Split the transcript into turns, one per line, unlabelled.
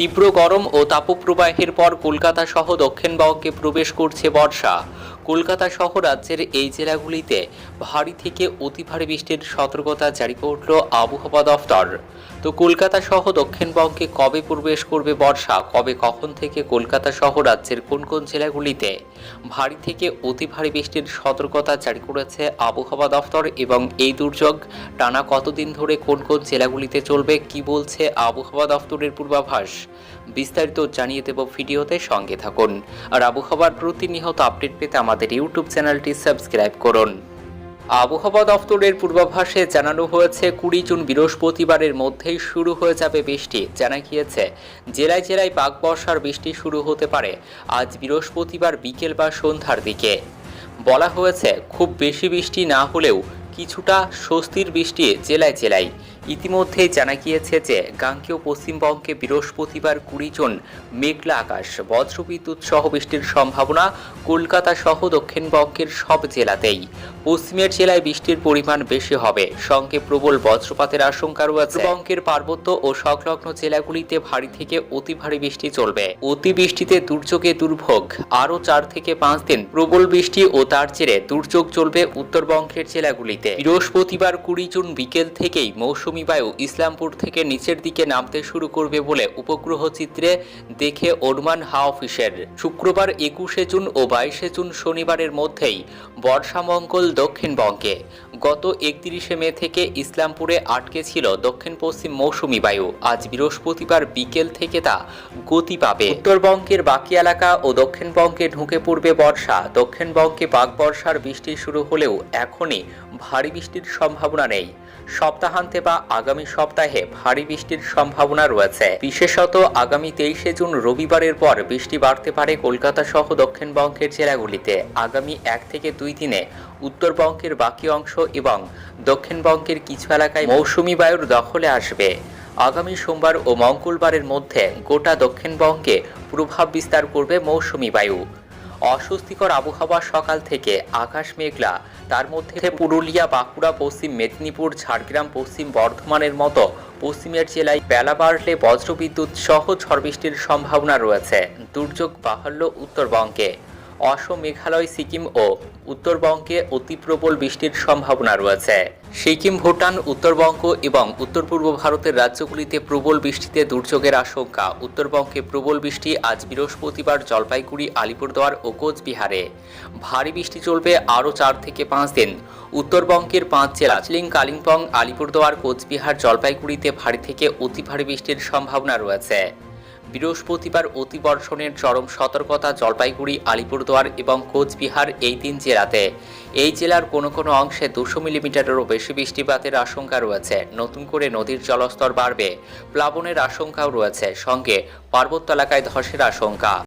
তীব্র গরম ও তাপপ্রবাহের পর কলকাতা সহ দক্ষিণবঙ্গে প্রবেশ করছে বর্ষা। কলকাতা সহ রাজ্যের এই জেলাগুলিতে ভারী থেকে অতি ভারী বৃষ্টির সতর্কতা জারি করল আবহাওয়া দফতর। তো কলকাতা সহ দক্ষিণবঙ্গে কবে প্রবেশ করবে বর্ষা? কবে, কখন থেকে কলকাতা সহ রাজ্যের কোন কোন জেলাগুলিতে ভারী থেকে অতি ভারী বৃষ্টির সতর্কতা জারি করেছে আবহাওয়া দফতর এবং এই দুর্যোগ টানা কতদিন ধরে কোন কোন জেলাগুলিতে চলবে, কি বলছে আবহাওয়া দফতরের পূর্বাভাস? বিস্তারিত জানিয়ে দেব ভিডিওতে সঙ্গে থাকুন। আর আবহাওয়ার প্রতিনিয়ত আপডেট পেতে আমাদের ইউটিউব চ্যানেলটি সাবস্ক্রাইব করুন। আবহাওয়া দফতরের পূর্বাভাসে জানানো হয়েছে, কুড়ি জুন বৃহস্পতিবারের মধ্যেই শুরু হয়ে যাবে বৃষ্টি। জানা গিয়েছে, জেলায় জেলায় পাক বর্ষার বৃষ্টি শুরু হতে পারে আজ বৃহস্পতিবার বিকেল বা সন্ধ্যার দিকে। বলা হয়েছে, খুব বেশি বৃষ্টি না হলেও কিছুটা স্বস্তির বৃষ্টি জেলায় জেলায় ইতিমধ্যেই জানা গিয়েছে যে, গাঙ্গেয় পশ্চিমবঙ্গে বৃহস্পতিবার কুড়ি জন মেঘলা আকাশ, বজ্রবিদ্যুৎ সহ বৃষ্টির সম্ভাবনা কলকাতা সহ দক্ষিণবঙ্গের সব জেলাতেই। পশ্চিমের জেলায় বৃষ্টির পরিমাণ বেশি হবে, সঙ্গে প্রবল বজ্রপাতের আশঙ্কা রয়েছে। বঙ্গের পার্বত্য ও সংলগ্ন জেলাগুলিতে ভারী থেকে অতি ভারী বৃষ্টি চলবে। অতি বৃষ্টিতে দুর্যোগে দুর্ভোগ, আরও চার থেকে পাঁচ দিন। প্রবল বৃষ্টি ও তার জেরে দুর্যোগ চলবে উত্তরবঙ্গের জেলাগুলিতে। বৃহস্পতিবার কুড়ি জুন বিকেল থেকেই মৌসুমী বায়ু ইসলামপুর থেকে নিচের দিকে নামতে শুরু করবে বলে উপগ্রহ চিত্রে দেখে অনুমান হাওয়া অফিসের শুক্রবার একুশে জুন ও বাইশে জুন শনিবারের মধ্যেই বর্ষামঙ্গল দক্ষিণবঙ্গে গত একত্রিশে মে থেকে ইসলামপুরে আটকে ছিল দক্ষিণ পশ্চিম মৌসুমী বায়ু। আজ বৃহস্পতিবার বিকেল থেকে তা গতি পাবে। উত্তরবঙ্গের বাকি এলাকা ও দক্ষিণবঙ্গে ঢুকে পড়বে বর্ষা। দক্ষিণবঙ্গে বাঘ বর্ষার বৃষ্টি শুরু হলেও এখনই ভারী বৃষ্টির সম্ভাবনা নেই। সপ্তাহান্তে বা আগামী সপ্তাহে ভারী বৃষ্টির সম্ভাবনা রয়েছে। বিশেষত আগামী তেইশে জুন রবিবারের পর বৃষ্টি বাড়তে পারে কলকাতা সহ দক্ষিণবঙ্গের জেলাগুলিতে। আগামী এক থেকে দুই দিনে উত্তরবঙ্গের বাকি অংশ এবং দক্ষিণবঙ্গের কিছু এলাকায় মৌসুমী বায়ুর দখলে আসবে। আগামী সোমবার ও মঙ্গলবারের মধ্যে গোটা দক্ষিণবঙ্গে প্রভাব বিস্তার করবে মৌসুমী বায়ু। অস্বস্তিকর আবহাওয়া সকাল থেকে আকাশ মেঘলা। তার মধ্যে পুরুলিয়া, বাঁকুড়া, পশ্চিম মেদিনীপুর, ঝাড়গ্রাম, পশ্চিম বর্ধমানের মতো পশ্চিমের জেলায় বেলা বাড়লে বজ্রবিদ্যুৎ সহ ঝড় বৃষ্টির সম্ভাবনা রয়েছে। দুর্যোগ বাহাল্য উত্তরবঙ্গে। অসম মেঘালয় সিকিম ও উত্তরবঙ্গে অতি প্রবল বৃষ্টির সম্ভাবনা রয়েছে। সিকিম, ভুটান, উত্তরবঙ্গ এবং উত্তর পূর্ব ভারতের রাজ্যগুলিতে প্রবল বৃষ্টিতে দুর্যোগের আশঙ্কা। উত্তরবঙ্গে প্রবল বৃষ্টি আজ বৃহস্পতিবার জলপাইগুড়ি, আলিপুরদুয়ার ও কোচবিহারে। ভারী বৃষ্টি চলবে আরও চার থেকে পাঁচ দিন। উত্তরবঙ্গের পাঁচ জেলা দার্জিলিং, কালিম্পং, আলিপুরদুয়ার, কোচবিহার, জলপাইগুড়িতে ভারী থেকে অতি ভারী বৃষ্টির সম্ভাবনা রয়েছে। বৃহস্পতিবার অতিবর্ষণের চরম সতর্কতা জলপাইগুড়ি, আলিপুরদুয়ার এবং কোচবিহার এই তিন জেলাতে। এই জেলার কোনো কোনো অংশে দুশো মিলিমিটারেরও বেশি বৃষ্টিপাতের আশঙ্কা রয়েছে। নতুন করে নদীর জলস্তর বাড়বে, প্লাবনের আশঙ্কাও রয়েছে। সঙ্গে পার্বত্য এলাকায় ধসের আশঙ্কা।